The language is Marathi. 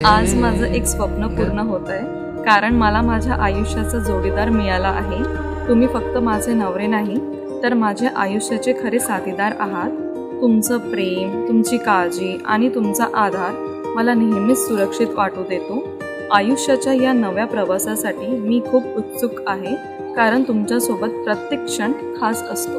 आज माझं एक स्वप्न पूर्ण होत आहे कारण मला माझ्या आयुष्याचा जोडीदार मिळाला आहे. तुम्ही फक्त माझे नवरे नाही तर माझ्या आयुष्याचे खरे साथीदार आहात. तुमचं प्रेम तुमची काळजी आणि तुमचा आधार मला नेहमीच सुरक्षित वाटू देतो. आयुष्याच्या या नव्या प्रवासासाठी मी खूप उत्सुक आहे कारण तुमच्यासोबत प्रत्येक क्षण खास असतो.